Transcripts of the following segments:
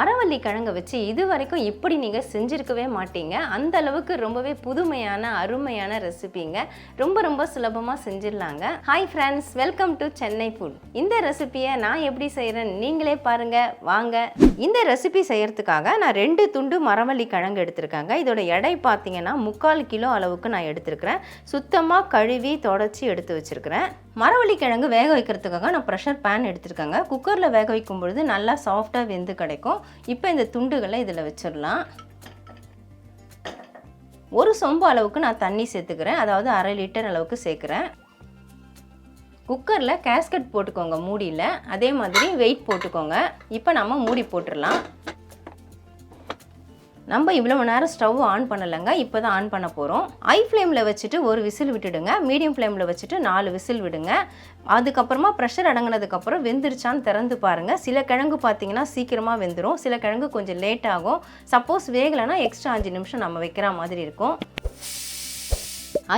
மரவள்ளி கிழங்கை வச்சு இது வரைக்கும் இப்படி நீங்கள் செஞ்சுருக்கவே மாட்டீங்க. அந்த அளவுக்கு ரொம்பவே புதுமையான அருமையான ரெசிபிங்க. ரொம்ப ரொம்ப சுலபமாக செஞ்சிடலாங்க. Hi friends welcome to Chennai food இந்த ரெசிபியை நான் எப்படி செய்கிறேன் நீங்களே பாருங்க. வாங்க. இந்த ரெசிபி செய்கிறதுக்காக நான் ரெண்டு துண்டு மரவள்ளி கிழங்கு எடுத்திருக்கேங்க. இதோட எடை பார்த்தீங்கன்னா முக்கால் கிலோ அளவுக்கு நான் எடுத்திருக்கிறேன். சுத்தமாக கழுவி தொடச்சி எடுத்து வச்சுருக்கிறேன். மரவள்ளி கிழங்கு வேக வைக்கிறதுக்காக நான் ப்ரெஷர் பேன் எடுத்திருக்கேங்க. குக்கரில் வேக வைக்கும் பொழுது நல்லா சாஃப்டாக வெந்து கிடைக்கும். இப்போ இந்த துண்டுகளை இதில் வச்சிடலாம். ஒரு சொம்பு அளவுக்கு நான் தண்ணி சேர்த்துக்கிறேன். அதாவது அரை லிட்டர் அளவுக்கு சேர்க்குறேன். குக்கரில் கேஸ்கட் போட்டுக்கோங்க மூடியில். அதே மாதிரி வெயிட் போட்டுக்கோங்க. இப்போ நம்ம மூடி போட்டுடலாம். நம்ம இவ்வளோ நேரம் ஸ்டவ் ஆன் பண்ணலைங்க இப்போ தான் ஆன் பண்ண போகிறோம் ஐ ஃப்ளேமில் வச்சுட்டு ஒரு விசில் விட்டுடுங்க. மீடியம் ஃப்ளேமில் வச்சுட்டு நாலு விசில் விடுங்க. அதுக்கப்புறமா ப்ரெஷர் அடங்கினதுக்கப்புறம் வெந்துருச்சான்னு திறந்து பாருங்கள் சில கிழங்கு பார்த்தீங்கன்னா சீக்கிரமாக வெந்துடும் சில கிழங்கு கொஞ்சம் லேட் ஆகும். சப்போஸ் வேகலைன்னா எக்ஸ்ட்ரா அஞ்சு நிமிஷம் நம்ம வைக்கிற மாதிரி இருக்கும்.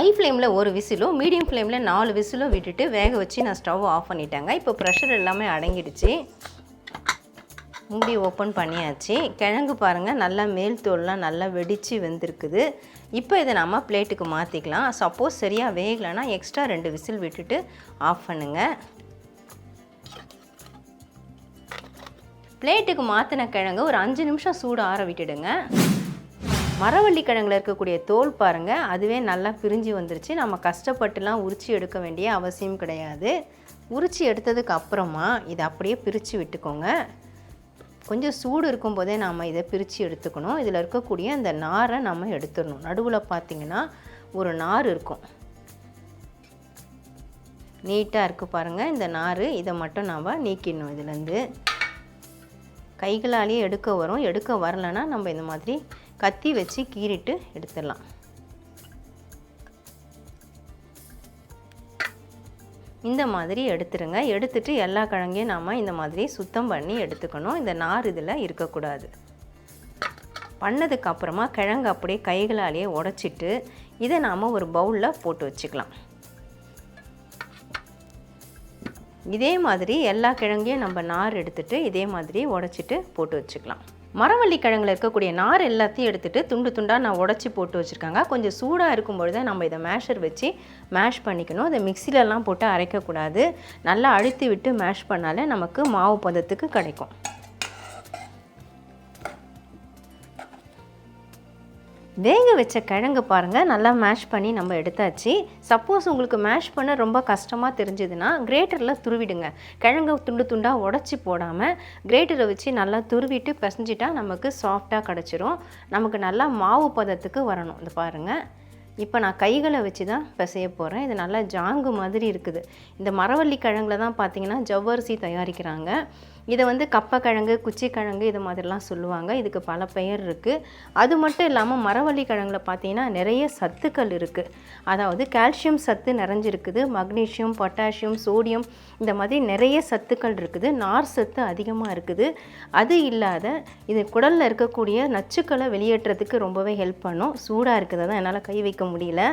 ஐ ஃப்ளேமில் ஒரு விசிலும் மீடியம் ஃப்ளேமில் நாலு விசிலும் விட்டுட்டு வேக வச்சு நான் ஸ்டவ் ஆஃப் பண்ணிட்டேங்க. இப்போ ப்ரெஷர் எல்லாமே அடங்கிடுச்சு. மூடி ஓப்பன் பண்ணியாச்சு. கிழங்கு பாருங்கள் நல்லா மேல் தோல்லாம் நல்லா வெடித்து வந்திருக்குது. இப்போ இதை நம்ம பிளேட்டுக்கு மாற்றிக்கலாம் சப்போஸ் சரியாக வேகலைன்னா எக்ஸ்ட்ரா ரெண்டு விசில் விட்டுட்டு ஆஃப் பண்ணுங்கள் பிளேட்டுக்கு மாற்றின கிழங்கு ஒரு அஞ்சு நிமிஷம் சூடு ஆற விட்டுடுங்க. மரவள்ளி கிழங்குல இருக்கக்கூடிய தோல் பாருங்கள் அதுவே நல்லா பிரிஞ்சு வந்துருச்சு. நம்ம கஷ்டப்பட்டுலாம் உரிச்சு எடுக்க வேண்டிய அவசியம் கிடையாது. உரிச்சு எடுத்ததுக்கு அப்புறமா இதை அப்படியே பிரித்து விட்டுக்கோங்க. கொஞ்சம் சூடு இருக்கும்போதே நாம் இதை பிரித்து எடுத்துக்கணும். இதில் இருக்கக்கூடிய அந்த நாரை நம்ம எடுத்துடணும். நடுவில் பார்த்திங்கன்னா ஒரு நார் இருக்கும். நீட்டாக இருக்குது பாருங்கள் இந்த நார் இதை மட்டும் நாம் நீக்கிடணும் இதுலேருந்து. கைகளாலேயே எடுக்க வரும். எடுக்க வரலைன்னா நம்ம இந்த மாதிரி கத்தி வச்சு கீறிட்டு எடுத்துடலாம். இந்த மாதிரி எடுத்துருங்க. எடுத்துட்டு எல்லா கிழங்கையும் நாம் இந்த மாதிரி சுத்தம் பண்ணி எடுத்துக்கணும். இந்த நார் இதில் இருக்கக்கூடாது. பண்ணதுக்கு அப்புறமா கிழங்கு அப்படியே கைகளாலேயே உடச்சிட்டு இதை நாம் ஒரு பவுலில் போட்டு வச்சுக்கலாம். இதே மாதிரி எல்லா கிழங்கையும் நம்ம நார் எடுத்துட்டு இதே மாதிரி உடச்சிட்டு போட்டு வச்சுக்கலாம். மரவள்ளி கிழங்குல இருக்கக்கூடிய நார் எல்லாத்தையும் எடுத்துகிட்டு துண்டு துண்டாக நான் உடச்சி போட்டு வச்சுருக்காங்க. கொஞ்சம் சூடாக இருக்கும் பொழுது நம்ம இதை மேஷர் வச்சு மேஷ் பண்ணிக்கணும். அதை மிக்சிலெலாம் போட்டு அரைக்கக்கூடாது. நல்லா அழுத்தி விட்டு மேஷ் பண்ணாலே நமக்கு மாவு பதத்துக்கு கிடைக்கும். வேக வச்ச கிழங்கு பாருங்கள் நல்லா மேஷ் பண்ணி நம்ம எடுத்தாச்சு. சப்போஸ் உங்களுக்கு மேஷ் பண்ண ரொம்ப கஷ்டமாக தெரிஞ்சதுன்னா கிரேட்டரில் துருவிடுங்க. கிழங்கு துண்டு துண்டாக உடச்சி போடாமல் கிரேட்டரை வச்சு நல்லா துருவிட்டு பிசைஞ்சிட்டா நமக்கு சாஃப்டாக கிடச்சிரும். நமக்கு நல்லா மாவு பதத்துக்கு வரணும். இந்த பாருங்கள் இப்போ நான் கைகளை வச்சு தான் பிசைய போகிறேன் இது நல்லா ஜாங்கு மாதிரி இருக்குது. இந்த மரவள்ளி கிழங்குல தான் பார்த்தீங்கன்னா ஜவ்வரிசி தயாரிக்கிறாங்க. இதை வந்து கப்பக்கிழங்கு குச்சிக்கிழங்கு இது மாதிரிலாம் சொல்லுவாங்க. இதுக்கு பல பெயர் இருக்குது அது மட்டும் இல்லாமல் மரவள்ளி கிழங்குல பார்த்தீங்கன்னா நிறைய சத்துக்கள் இருக்குது அதாவது கால்சியம் சத்து நிறைஞ்சிருக்குது. மக்னீசியம் பொட்டாசியம் சோடியம் இந்த மாதிரி நிறைய சத்துக்கள் இருக்குது. நார் சத்து அதிகமாக இருக்குது. அது இல்லாத இது குடலில் இருக்கக்கூடிய நச்சுக்களை வெளியேற்றத்துக்கு ரொம்பவே ஹெல்ப் பண்ணும். சூடாக இருக்குது தான் என்னால் கை வைக்க முடியல.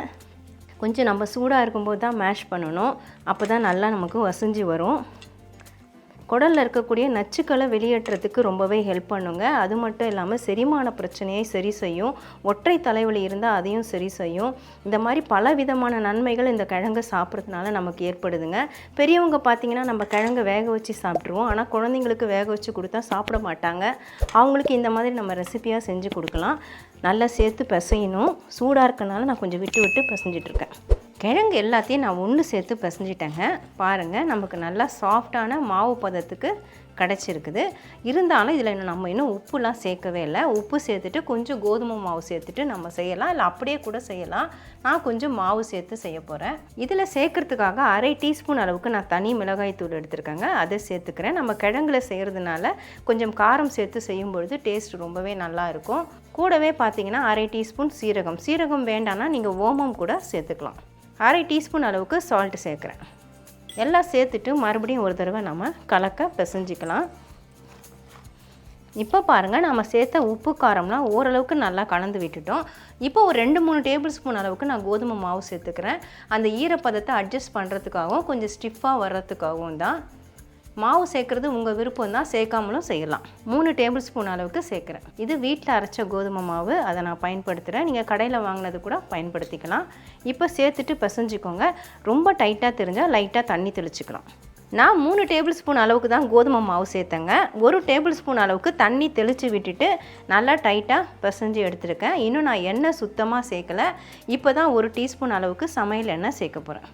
கொஞ்சம் நம்ம சூடாக இருக்கும்போது தான் மேஷ் பண்ணணும். அப்போ தான் நல்லா நமக்கு வசிஞ்சு வரும். குடலில் இருக்கக்கூடிய நச்சுக்களை வெளியேற்றத்துக்கு ரொம்பவே ஹெல்ப் பண்ணுங்க. அது மட்டும் இல்லாமல் செரிமான பிரச்சனையை சரி செய்யும். ஒற்றை தலைவலி இருந்தால் அதையும் சரி செய்யும். இந்த மாதிரி பல விதமான நன்மைகள் இந்த கிழங்கு சாப்பிட்றதுனால நமக்கு ஏற்படுதுங்க. பெரியவங்க பார்த்தீங்கன்னா நம்ம கிழங்கு வேக வச்சு சாப்பிட்ருவோம் ஆனால் குழந்தைங்களுக்கு வேக வச்சு கொடுத்தா சாப்பிட மாட்டாங்க. அவங்களுக்கு இந்த மாதிரி நம்ம ரெசிபியாக செஞ்சு கொடுக்கலாம். நல்லா சேர்த்து பிசையணும். சூடாக இருக்கனால நான் கொஞ்சம் விட்டு விட்டு பிசைஞ்சிட்ருக்கேன் கிழங்கு எல்லாத்தையும் நான் ஒன்று சேர்த்து பிசைஞ்சிட்டேங்க. பாருங்கள் நமக்கு நல்லா சாஃப்டான மாவு பதத்துக்கு கிடச்சிருக்குது. இருந்தாலும் இதில் இன்னும் நம்ம இன்னும் உப்புலாம் சேர்க்கவே இல்லை. உப்பு சேர்த்துட்டு கொஞ்சம் கோதுமை மாவு சேர்த்துட்டு நம்ம செய்யலாம். இல்லை அப்படியே கூட செய்யலாம். நான் கொஞ்சம் மாவு சேர்த்து செய்ய போகிறேன் இதில் சேர்க்கறதுக்காக அரை டீஸ்பூன் அளவுக்கு நான் தனி மிளகாய் தூள் எடுத்திருக்கேங்க. அதை சேர்த்துக்கிறேன். நம்ம கிழங்குல செய்கிறதுனால கொஞ்சம் காரம் சேர்த்து செய்யும் பொழுது டேஸ்ட் ரொம்பவே நல்லா இருக்கும். கூடவே பார்த்தீங்கன்னா அரை டீஸ்பூன் சீரகம். சீரகம் வேண்டாம்னா நீங்கள் ஓமம் கூட சேர்த்துக்கலாம். அரை டீஸ்பூன் அளவுக்கு சால்ட் சேர்க்குறேன். எல்லாம் சேர்த்துட்டு மறுபடியும் ஒரு தடவை நம்ம கலக்க பிசைஞ்சிக்கலாம். இப்போ பாருங்கள் நம்ம சேர்த்த உப்பு காரம்லாம் ஓரளவுக்கு நல்லா கலந்து விட்டுட்டோம். இப்போ ஒரு ரெண்டு மூணு டேபிள் ஸ்பூன் அளவுக்கு நான் கோதுமை மாவு சேர்த்துக்கிறேன். அந்த ஈரப்பதத்தை அட்ஜஸ்ட் பண்ணுறதுக்காகவும் கொஞ்சம் ஸ்டிஃபாக வர்றதுக்காகவும் தான். மாவு சேர்க்குறது உங்கள் விருப்பம் தான் சேர்க்காமலும் செய்யலாம். மூணு டேபிள் ஸ்பூன் அளவுக்கு சேர்க்குறேன். இது வீட்டில் அரைச்ச கோதுமை மாவு அதை நான் பயன்படுத்துகிறேன் நீங்கள் கடையில் வாங்கினது கூட பயன்படுத்திக்கலாம். இப்போ சேர்த்துட்டு பிசைஞ்சிக்கோங்க. ரொம்ப டைட்டாக தெரிஞ்சால் லைட்டாக தண்ணி தெளிச்சுக்கலாம். நான் மூணு டேபிள் ஸ்பூன் அளவுக்கு தான் கோதுமை மாவு சேர்த்தேங்க. ஒரு டேபிள் ஸ்பூன் அளவுக்கு தண்ணி தெளித்து விட்டுட்டு நல்லா டைட்டாக பிசைஞ்சு எடுத்துருக்கேன். இன்னும் நான் எண்ணெய் சுத்தமாக சேர்க்கலை. இப்போ தான் ஒரு டீஸ்பூன் அளவுக்கு சமையல் எண்ணெய் சேர்க்க போகிறேன்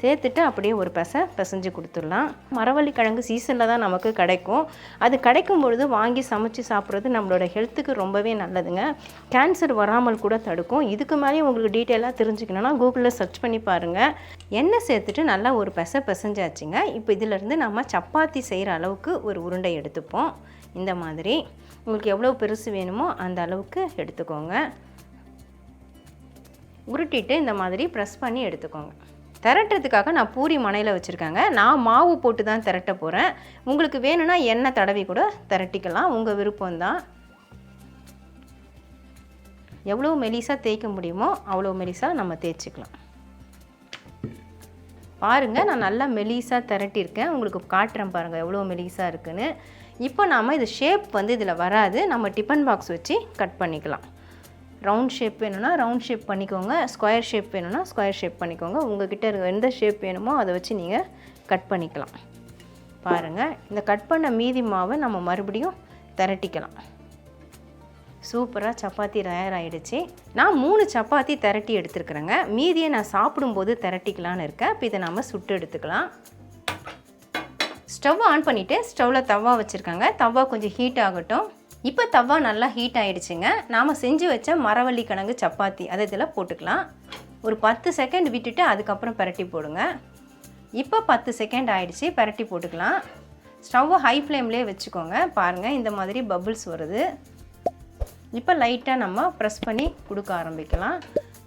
சேர்த்துட்டு அப்படியே ஒரு பசை பிசைஞ்சு கொடுத்துடலாம். மரவள்ளி கிழங்கு சீசனில் தான் நமக்கு கிடைக்கும். அது கிடைக்கும் பொழுது வாங்கி சமைச்சு சாப்பிட்றது நம்மளோட ஹெல்த்துக்கு ரொம்பவே நல்லதுங்க. கேன்சர் வராமல் கூட தடுக்கும். இதுக்கு மேலேயும் உங்களுக்கு டீட்டெயிலாக தெரிஞ்சுக்கணுன்னா கூகுளில் சர்ச் பண்ணி பாருங்கள் எண்ணெய் சேர்த்துட்டு நல்லா ஒரு பெசை பிசைஞ்சாச்சுங்க. இப்போ இதிலேருந்து நம்ம சப்பாத்தி செய்கிற அளவுக்கு ஒரு உருண்டை எடுத்துப்போம். இந்த மாதிரி. உங்களுக்கு எவ்வளோ பெருசு வேணுமோ அந்த அளவுக்கு எடுத்துக்கோங்க. உருட்டிட்டு இந்த மாதிரி ப்ரெஸ் பண்ணி எடுத்துக்கோங்க. திரட்டுறதுக்காக நான் பூரி மனையில் வச்சுருக்காங்க. நான் மாவு போட்டு தான் திரட்ட போகிறேன் உங்களுக்கு வேணும்னா எண்ணெய் தடவி கூட திரட்டிக்கலாம். உங்கள் விருப்பம்தான். எவ்வளோ மெலிசாக தேய்க்க முடியுமோ அவ்வளோ மெலிசாக நம்ம தேய்ச்சிக்கலாம். பாருங்கள் நான் நல்லா மெலிசாக திரட்டியிருக்கேன். உங்களுக்கு காட்டுறேன் பாருங்கள் எவ்வளோ மெலிசாக இருக்குன்னு. இப்போ நாம் இது ஷேப் வந்து இதில் வராது. நம்ம டிஃபன் பாக்ஸ் வச்சு கட் பண்ணிக்கலாம். ரவுண்ட் ஷேப் வேணும்னா ரவுண்ட் ஷேப் பண்ணிக்கோங்க. ஸ்கொயர் ஷேப் வேணும்னா ஸ்கொயர் ஷேப் பண்ணிக்கோங்க. உங்ககிட்ட இருக்க எந்த ஷேப் வேணுமோ அதை வச்சு நீங்கள் கட் பண்ணிக்கலாம். பாருங்கள் இந்த கட் பண்ண மீதி மாவை நம்ம மறுபடியும் திரட்டிக்கலாம். சூப்பராக சப்பாத்தி தயாராகிடுச்சு நான் மூணு சப்பாத்தி திரட்டி எடுத்துருக்குறேங்க. மீதியை நான் சாப்பிடும்போது திரட்டிக்கலான்னு இருக்கேன். இப்போ இதை நம்ம சுட்டு எடுத்துக்கலாம். ஸ்டவ் ஆன் பண்ணிவிட்டு ஸ்டவ்வில் தவா வச்சுருக்காங்க. தவா கொஞ்சம் ஹீட் ஆகட்டும். இப்போ தவா நல்லா ஹீட் ஆகிடுச்சுங்க நாம் செஞ்சு வச்ச மரவள்ளி கிழங்கு சப்பாத்தி அதை இதில் போட்டுக்கலாம். ஒரு பத்து செகண்ட் விட்டுட்டு அதுக்கப்புறம் பரட்டி போடுங்க. இப்போ பத்து செகண்ட் ஆகிடுச்சி பரட்டி போட்டுக்கலாம். ஸ்டவ்வை ஹை ஃப்ளேம்லேயே வச்சுக்கோங்க. பாருங்கள் இந்த மாதிரி பபுள்ஸ் வருது. இப்போ லைட்டாக நம்ம ப்ரெஸ் பண்ணி கொடுக்க ஆரம்பிக்கலாம்.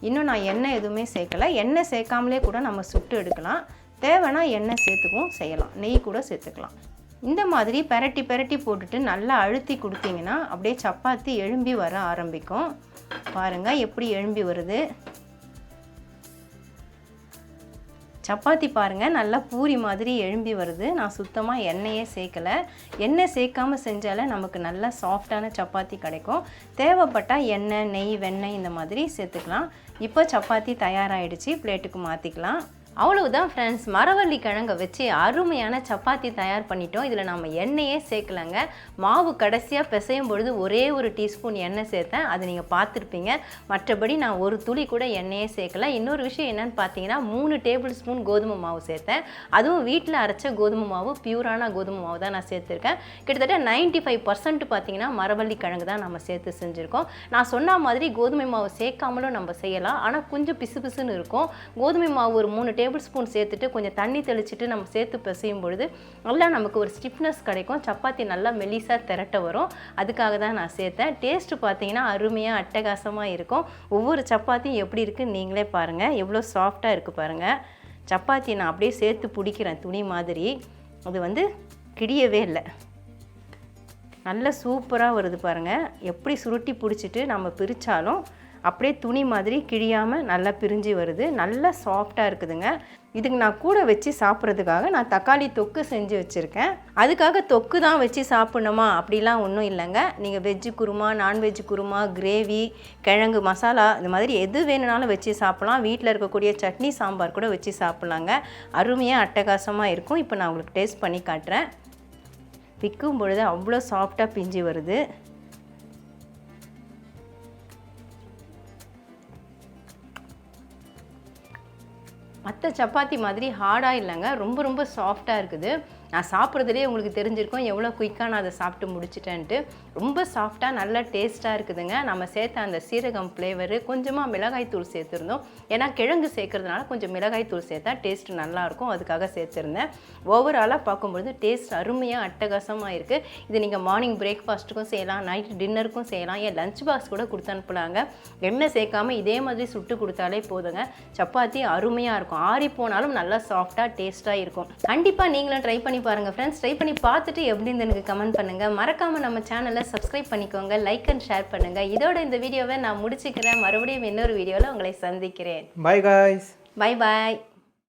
இன்னும் நான் எண்ணெய் எதுவுமே சேர்க்கலை. எண்ணெய் சேர்க்காமலே கூட நம்ம சுட்டு எடுக்கலாம். தேவைன்னா எண்ணெய் சேர்த்துக்கும் செய்யலாம். நெய் கூட சேர்த்துக்கலாம். இந்த மாதிரி பெரட்டி பெரட்டி போட்டுட்டு நல்லா அழுத்தி கொடுத்தீங்கன்னா அப்படியே சப்பாத்தி எழும்பி வர ஆரம்பிக்கும். பாருங்கள் எப்படி எழும்பி வருது. சப்பாத்தி பாருங்கள் நல்லா பூரி மாதிரி எழும்பி வருது. நான் சுத்தமாக எண்ணெயே சேர்க்கலை. எண்ணெய் சேர்க்காமல் செஞ்சாலே நமக்கு நல்லா சாஃப்டான சப்பாத்தி கிடைக்கும். தேவைப்பட்டால் எண்ணெய் நெய் வெண்ணெய் இந்த மாதிரி சேர்த்துக்கலாம். இப்போ சப்பாத்தி தயாராகிடுச்சு பிளேட்டுக்கு மாற்றிக்கலாம் அவ்வளவுதான் ஃப்ரெண்ட்ஸ் மரவள்ளி கிழங்கை வச்சு அருமையான சப்பாத்தி தயார் பண்ணிட்டோம். இதில் நம்ம எண்ணெயே சேர்க்கலங்க. மாவு கடைசியாக பிசையும் பொழுது ஒரே ஒரு டீஸ்பூன் எண்ணெய் சேர்த்தேன். அது நீங்கள் பார்த்துருப்பீங்க. மற்றபடி நான் ஒரு துளி கூட எண்ணெயே சேர்க்கல. இன்னொரு விஷயம் என்னென்னு பார்த்தீங்கன்னா மூணு டேபிள் ஸ்பூன் கோதுமை மாவு சேர்த்தேன். அதுவும் வீட்டில் அரைச்ச கோதுமை மாவு பியூரான கோதுமை மாவு தான் நான் சேர்த்துருக்கேன். கிட்டத்தட்ட நைன்ட்டி ஃபைவ் பர்சன்ட் பார்த்தீங்கன்னா மரவள்ளி கிழங்கு தான் நம்ம சேர்த்து செஞ்சுருக்கோம். நான் சொன்ன மாதிரி கோதுமை மாவு சேர்க்காமலும் நம்ம செய்யலாம். ஆனால் கொஞ்சம் பிசு பிசுன்னு இருக்கும். கோதுமை மாவு ஒரு மூணு டேபிள் ஸ்பூன் சேர்த்துட்டு கொஞ்சம் தண்ணி தெளிச்சுட்டு நம்ம சேர்த்து பிசையும் பொழுது நல்லா நமக்கு ஒரு ஸ்டிஃப்னஸ் கிடைக்கும். சப்பாத்தி நல்லா மெலிசாக திரட்ட வரும். அதுக்காக தான் நான் சேர்த்தேன். டேஸ்ட்டு பார்த்தீங்கன்னா அருமையாக அட்டகாசமாக இருக்கும். ஒவ்வொரு சப்பாத்தியும் எப்படி இருக்குன்னு நீங்களே பாருங்கள் எவ்வளோ சாஃப்டாக இருக்குது பாருங்கள் சப்பாத்தி நான் அப்படியே சேர்த்து பிடிக்கிறேன் துணி மாதிரி. அது வந்து கிடியவே இல்லை. நல்ல சூப்பராக வருது பாருங்கள் எப்படி சுருட்டி பிடிச்சிட்டு நம்ம பிரித்தாலும் அப்படியே துணி மாதிரி கிழியாமல் நல்லா பிரிஞ்சு வருது. நல்லா சாஃப்டாக இருக்குதுங்க. இதுக்கு நான் கூட வச்சு சாப்பிட்றதுக்காக நான் தக்காளி தொக்கு செஞ்சு வச்சுருக்கேன். அதுக்காக தொக்கு தான் வச்சு சாப்பிட்ணுமா? அப்படிலாம் ஒன்றும் இல்லைங்க. நீங்கள் veg kurma non veg kurma gravy கிழங்கு மசாலா இந்த மாதிரி எது வேணுனாலும் வச்சு சாப்பிட்லாம். வீட்டில் இருக்கக்கூடிய சட்னி சாம்பார் கூட வச்சு சாப்பிட்லாங்க. அருமையாக அட்டகாசமாக இருக்கும். இப்போ நான் உங்களுக்கு டேஸ்ட் பண்ணி காட்டுறேன். விற்கும் பொழுது அவ்வளோ சாஃப்டாக பிஞ்சு வருது. மற்ற சப்பாத்தி மாதிரி ஹார்டாக இல்லைங்க. ரொம்ப ரொம்ப சாஃப்டாக இருக்குது. நான் சாப்பிட்றதுலேயே உங்களுக்கு தெரிஞ்சிருக்கும் எவ்வளோ குயிக்காக நான் அதை சாப்பிட்டு முடிச்சிட்டேன்ட்டு. ரொம்ப சாஃப்டாக நல்லா டேஸ்ட்டாக இருக்குதுங்க. நம்ம சேர்த்த அந்த சீரகம் ஃப்ளேவரு கொஞ்சமாக மிளகாய் தூள் சேர்த்துருந்தோம். ஏன்னா கிழங்கு சேர்க்கறதுனால கொஞ்சம் மிளகாய் தூள் சேர்த்தா டேஸ்ட் நல்லாயிருக்கும் அதுக்காக சேர்த்துருந்தேன். ஓவராலாக பார்க்கும்பொழுது டேஸ்ட் அருமையாக அட்டகாசமாக இருக்குது இது நீங்கள் மார்னிங் பிரேக்ஃபாஸ்ட்டுக்கும் செய்யலாம் நைட் டின்னருக்கும் செய்யலாம் ஏன் லஞ்ச் பாக்ஸ் கூட கொடுத்து அனுப்பலாங்க. எண்ணெய் சேர்க்காமல் இதே மாதிரி சுட்டு கொடுத்தாலே போதுங்க. சப்பாத்தி அருமையாக இருக்கும். ஆறி போனாலும் நல்லா சாஃப்டாக டேஸ்ட்டாக இருக்கும். கண்டிப்பாக நீங்களும் ட்ரை பண்ணி பண்ணி பாருங்கள் ஃப்ரெண்ட்ஸ் ட்ரை பண்ணி பார்த்துட்டு எப்படின்னு எனக்கு கமெண்ட் பண்ணுங்கள் மறக்காமல் நம்ம சேனலை சப்ஸ்கிரைப் பண்ணிக்கோங்க லைக் அண்ட் ஷேர் பண்ணுங்கள் இதோட இந்த வீடியோவை நான் முடிச்சுக்கிறேன். மறுபடியும் இன்னொரு வீடியோவில் உங்களை சந்திக்கிறேன். Bye guys bye bye